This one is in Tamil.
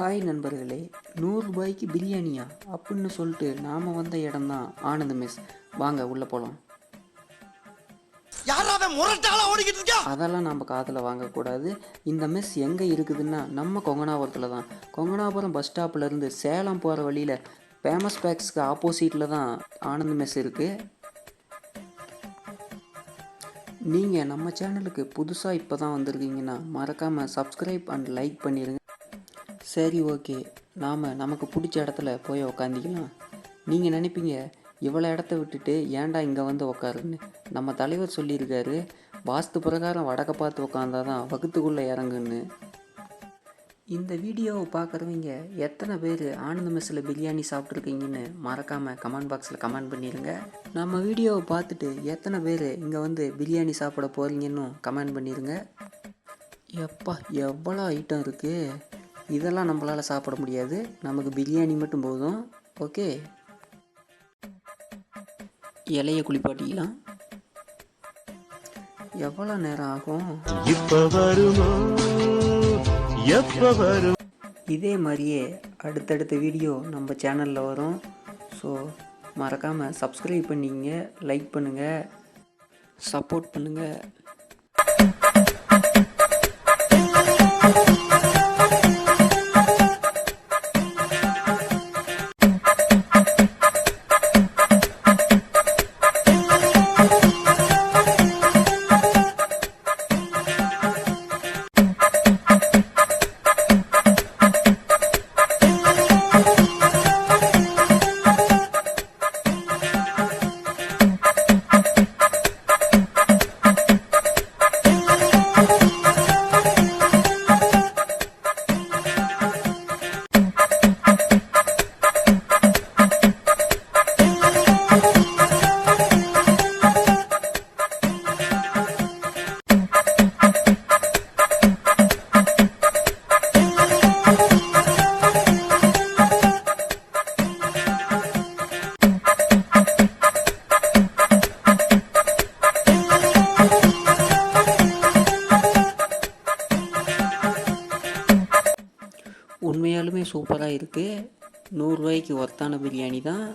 ஹாய் நண்பர்களே நூறுரூபாய்க்கு பிரியாணியா? அப்படின்னு சொல்லிட்டு நாம் வந்த இடம்தான் ஆனந்த் மெஸ். வாங்க உள்ளே போகலாம் அதெல்லாம் நம்ம காதில் வாங்கக்கூடாது. இந்த மெஸ் எங்கே இருக்குதுன்னா நம்ம கொங்கனாபுரத்தில் தான் கொங்கனாபுரம் பஸ் ஸ்டாப்லேருந்து சேலம் போகிற வழியில் ஃபேமஸ் பேக்ஸ்க்கு ஆப்போசிட்டில் தான் ஆனந்த் மெஸ் இருக்குது நீங்கள் நம்ம சேனலுக்கு புதுசாக இப்போ தான் வந்திருக்கீங்கன்னா மறக்காமல் சப்ஸ்கிரைப் அண்ட் லைக் பண்ணிடுங்க சரி ஓகே. நாம் நமக்கு பிடிச்ச இடத்துல போய் உக்காந்திக்கலாம். நீங்கள் நினைப்பீங்க இவ்வளோ இடத்த விட்டுட்டு ஏன்டா இங்கே வந்து உக்காருன்னு? நம்ம தலைவர் சொல்லியிருக்காரு வாஸ்து பிரகாரம் வடக்க பார்த்து உக்காந்தா தான் வகுத்துக்குள்ளே இறங்குன்னு. இந்த வீடியோவை பார்க்குறவங்க எத்தனை பேர் ஆனந்த மெஸ்ஸில் பிரியாணி சாப்பிட்ருக்கீங்கன்னு மறக்காமல் கமெண்ட் பாக்ஸில் கமெண்ட் பண்ணிடுங்க நம்ம வீடியோவை பார்த்துட்டு எத்தனை பேர் இங்கே வந்து பிரியாணி சாப்பிட போகிறீங்கன்னு கமெண்ட் பண்ணிடுங்க எப்பா எவ்வளோ ஐட்டம் இருக்குது இதெல்லாம் நம்மளால் சாப்பிட முடியாது. நமக்கு பிரியாணி மட்டும் போதும். ஓகே? இலைய குளிப்பாட்டிக்கலாம் எவ்வளோ நேரம் ஆகும்? இப்ப வருமோ? எப்ப வரும்? இதே மாதிரியே அடுத்தடுத்த வீடியோ நம்ம சேனலில் வரும். ஸோ மறக்காமல் சப்ஸ்கிரைப் பண்ணிங்க லைக் பண்ணுங்கள் சப்போர்ட் பண்ணுங்கள் உண்மையாலுமே சூப்பராக இருக்குது நூறுரூவாய்க்கு ஒர்த்தான பிரியாணி தான்.